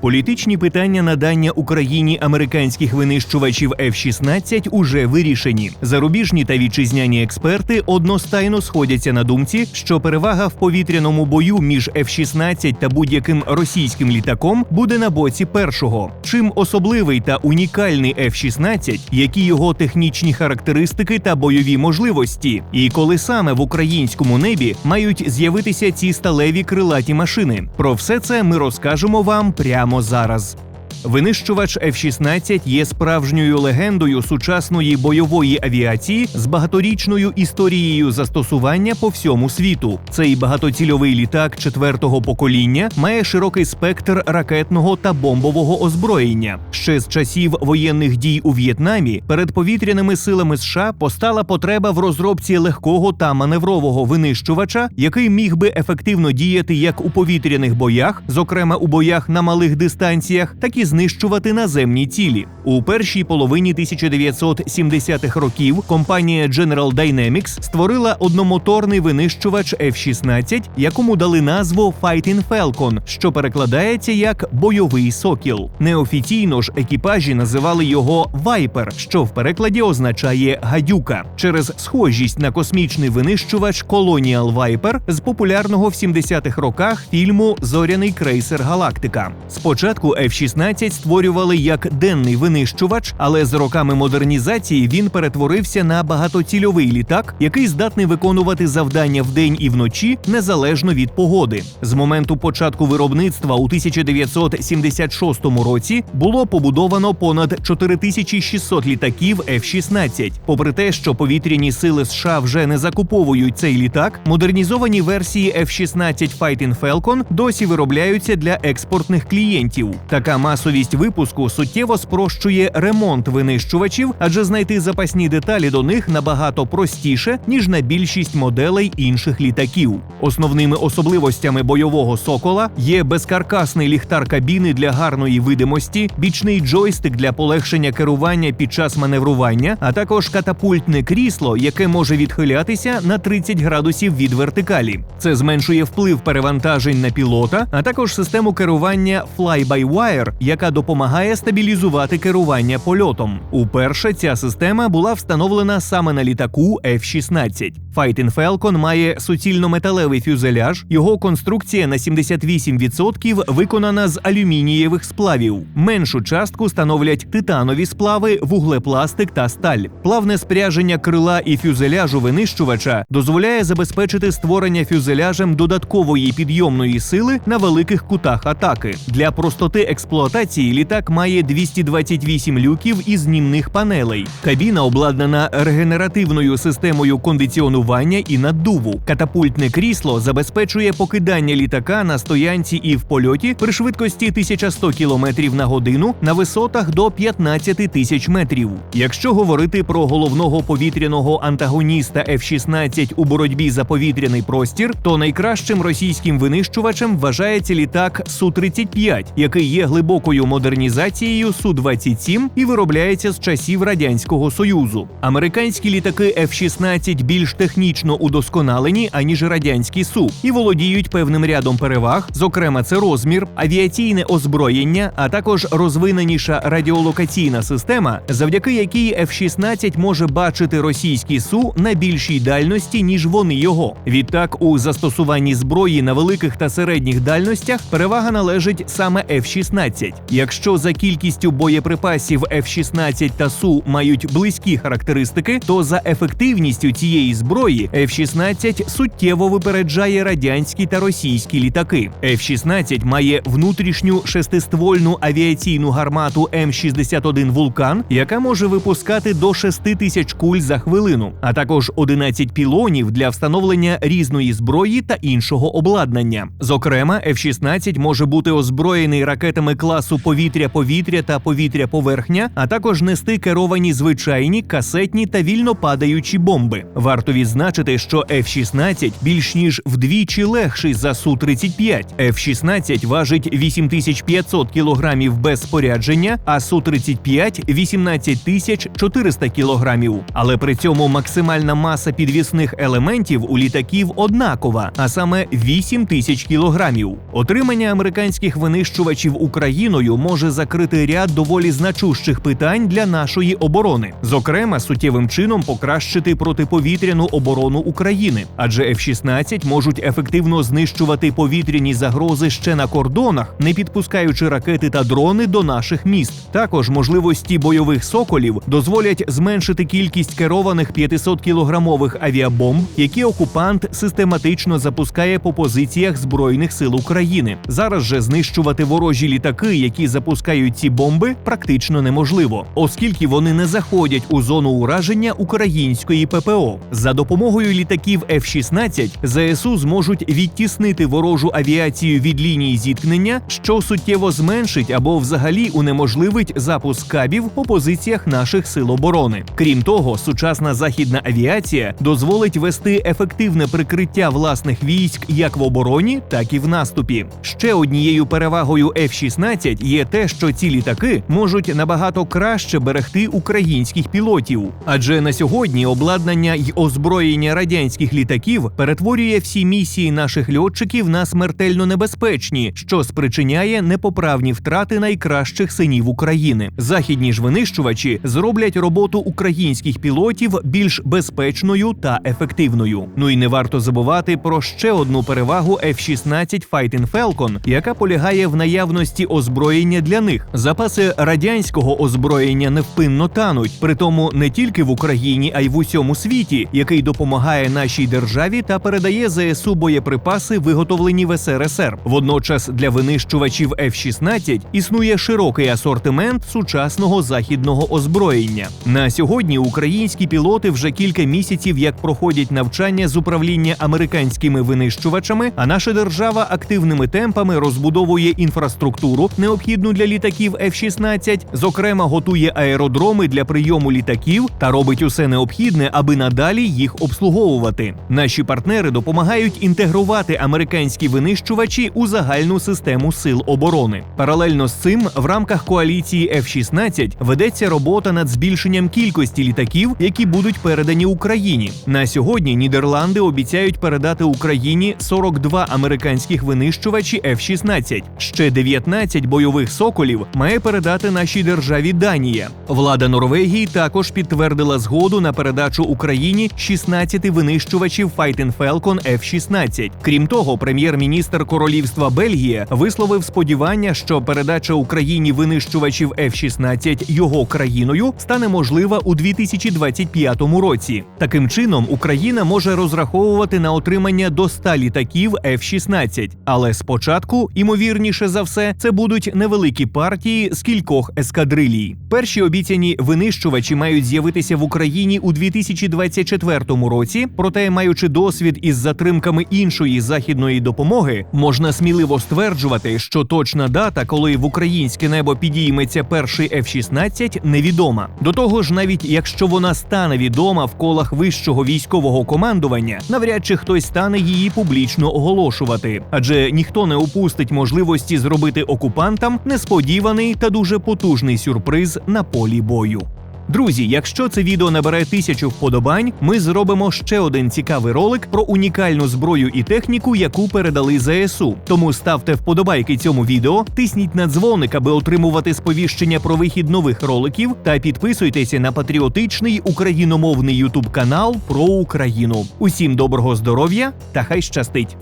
Політичні питання надання Україні американських винищувачів F-16 уже вирішені. Зарубіжні та вітчизняні експерти одностайно сходяться на думці, що перевага в повітряному бою між F-16 та будь-яким російським літаком буде на боці першого. Чим особливий та унікальний F-16, які його технічні характеристики та бойові можливості, і коли саме в українському небі мають з'явитися ці сталеві крилаті машини. Про все це ми розкажемо вам прямо зараз. Винищувач F-16 є справжньою легендою сучасної бойової авіації з багаторічною історією застосування по всьому світу. Цей багатоцільовий літак четвертого покоління має широкий спектр ракетного та бомбового озброєння. Ще з часів воєнних дій у В'єтнамі перед повітряними силами США постала потреба в розробці легкого та маневрового винищувача, який міг би ефективно діяти як у повітряних боях, зокрема у боях на малих дистанціях, так і знищувати наземні цілі. У першій половині 1970-х років компанія General Dynamics створила одномоторний винищувач F-16, якому дали назву Fighting Falcon, що перекладається як бойовий сокіл. Неофіційно ж екіпажі називали його Viper, що в перекладі означає гадюка, через схожість на космічний винищувач Colonial Viper з популярного в 70-х роках фільму Зоряний крейсер Галактика. Спочатку F-16 створювали як денний винищувач, але з роками модернізації він перетворився на багатоцільовий літак, який здатний виконувати завдання вдень і вночі незалежно від погоди. З моменту початку виробництва у 1976 році було побудовано понад 4600 літаків F-16. Попри те, що повітряні сили США вже не закуповують цей літак, модернізовані версії F-16 Fighting Falcon досі виробляються для експортних клієнтів. Така масовість випуску суттєво спрощує ремонт винищувачів, адже знайти запасні деталі до них набагато простіше ніж на більшість моделей інших літаків. Основними особливостями бойового сокола є безкаркасний ліхтар кабіни для гарної видимості, бічний джойстик для полегшення керування під час маневрування, а також катапультне крісло, яке може відхилятися на 30 градусів від вертикалі. Це зменшує вплив перевантажень на пілота, а також систему керування fly-by-wire, яка допомагає стабілізувати керування польотом. Уперше ця система була встановлена саме на літаку F-16. Fighting Falcon має суцільно-металевий фюзеляж. Його конструкція на 78% виконана з алюмінієвих сплавів. Меншу частку становлять титанові сплави, вуглепластик та сталь. Плавне спряження крила і фюзеляжу винищувача дозволяє забезпечити створення фюзеляжем додаткової підйомної сили на великих кутах атаки. Для простоти експлуатації літак має 228 люків із знімних панелей. Кабіна обладнана регенеративною системою кондиціонування і наддуву. Катапультне крісло забезпечує покидання літака на стоянці і в польоті при швидкості 1100 км на годину на висотах до 15 тисяч метрів. Якщо говорити про головного повітряного антагоніста F-16 у боротьбі за повітряний простір, то найкращим російським винищувачем вважається літак Су-35, який є глибокою модернізацією Су-27 і виробляється з часів радянського союзу. Американські літаки F-16 більш технічно удосконалені аніж радянські Су і володіють певним рядом переваг, зокрема, це розмір, авіаційне озброєння, а також розвиненіша радіолокаційна система, завдяки якій F-16 може бачити російські су на більшій дальності ніж вони його. Відтак, у застосуванні зброї на великих та середніх дальностях перевага належить саме F-16. Якщо за кількістю боєприпасів F-16 та Су мають близькі характеристики, то за ефективністю цієї зброї F-16 суттєво випереджає радянські та російські літаки. F-16 має внутрішню шестиствольну авіаційну гармату М61 Вулкан, яка може випускати до 6 тисяч куль за хвилину, а також 11 пілонів для встановлення різної зброї та іншого обладнання. Зокрема, F-16 може бути озброєний ракетами класу класу повітря-повітря та повітря-поверхня, а також нести керовані звичайні, касетні та вільно падаючі бомби. Варто відзначити, що F-16 більш ніж вдвічі легший за Су-35. F-16 важить 8500 кілограмів без спорядження, а Су-35 – 18 400 кілограмів. Але при цьому максимальна маса підвісних елементів у літаків однакова, а саме 8 тисяч кілограмів. Отримання американських винищувачів Україною може закрити ряд доволі значущих питань для нашої оборони, зокрема суттєвим чином покращити протиповітряну оборону України, адже F-16 можуть ефективно знищувати повітряні загрози ще на кордонах, не підпускаючи ракети та дрони до наших міст. Також можливості бойових соколів дозволять зменшити кількість керованих 500 кілограмових авіабомб, які окупант систематично запускає по позиціях збройних сил України. Зараз же знищувати ворожі літаки, які запускають ці бомби, практично неможливо, оскільки вони не заходять у зону ураження української ППО. За допомогою літаків F-16 ЗСУ зможуть відтіснити ворожу авіацію від лінії зіткнення, що суттєво зменшить або взагалі унеможливить запуск кабів по позиціях наших сил оборони. Крім того, сучасна західна авіація дозволить вести ефективне прикриття власних військ як в обороні, так і в наступі. Ще однією перевагою F-16 є те, що ці літаки можуть набагато краще берегти українських пілотів, адже на сьогодні обладнання й озброєння радянських літаків перетворює всі місії наших льотчиків на смертельно небезпечні, що спричиняє непоправні втрати найкращих синів України. Західні ж винищувачі зроблять роботу українських пілотів більш безпечною та ефективною. Ну і не варто забувати про ще одну перевагу F-16 Fighting Falcon, яка полягає в наявності озброєння для них. Запаси радянського озброєння невпинно тануть, притому не тільки в Україні, а й в усьому світі, який допомагає нашій державі та передає ЗСУ боєприпаси, виготовлені в СРСР. Водночас для винищувачів F-16 існує широкий асортимент сучасного західного озброєння. На сьогодні українські пілоти вже кілька місяців як проходять навчання з управління американськими винищувачами, а наша держава активними темпами розбудовує інфраструктуру, необхідну для літаків F-16, зокрема готує аеродроми для прийому літаків та робить усе необхідне, аби надалі їх обслуговувати. Наші партнери допомагають інтегрувати американські винищувачі у загальну систему сил оборони. Паралельно з цим в рамках коаліції F-16 ведеться робота над збільшенням кількості літаків, які будуть передані Україні. На сьогодні Нідерланди обіцяють передати Україні 42 американських винищувачі F-16. Ще 19 бойових соколів має передати нашій державі Данія. Влада Норвегії також підтвердила згоду на передачу Україні 16 винищувачів Fighting Falcon F-16. Крім того, прем'єр-міністр Королівства Бельгія висловив сподівання, що передача Україні винищувачів F-16 його країною стане можлива у 2025 році. Таким чином, Україна може розраховувати на отримання до 100 літаків F-16. Але спочатку, імовірніше за все, це будуть невеликі партії з кількох ескадрилій. Перші обіцяні винищувачі мають з'явитися в Україні у 2024 році. Проте, маючи досвід із затримками іншої західної допомоги, можна сміливо стверджувати, що точна дата, коли в українське небо підійметься перший F-16, невідома. До того ж, навіть якщо вона стане відома в колах вищого військового командування, навряд чи хтось стане її публічно оголошувати, адже ніхто не упустить можливості зробити окупантам несподіваний та дуже потужний сюрприз на полі бою. Друзі, якщо це відео набере тисячу вподобань, ми зробимо ще один цікавий ролик про унікальну зброю і техніку, яку передали ЗСУ. Тому ставте вподобайки цьому відео, тисніть на дзвоник, аби отримувати сповіщення про вихід нових роликів, та підписуйтеся на патріотичний україномовний ютуб канал про Україну. Усім доброго здоров'я та хай щастить!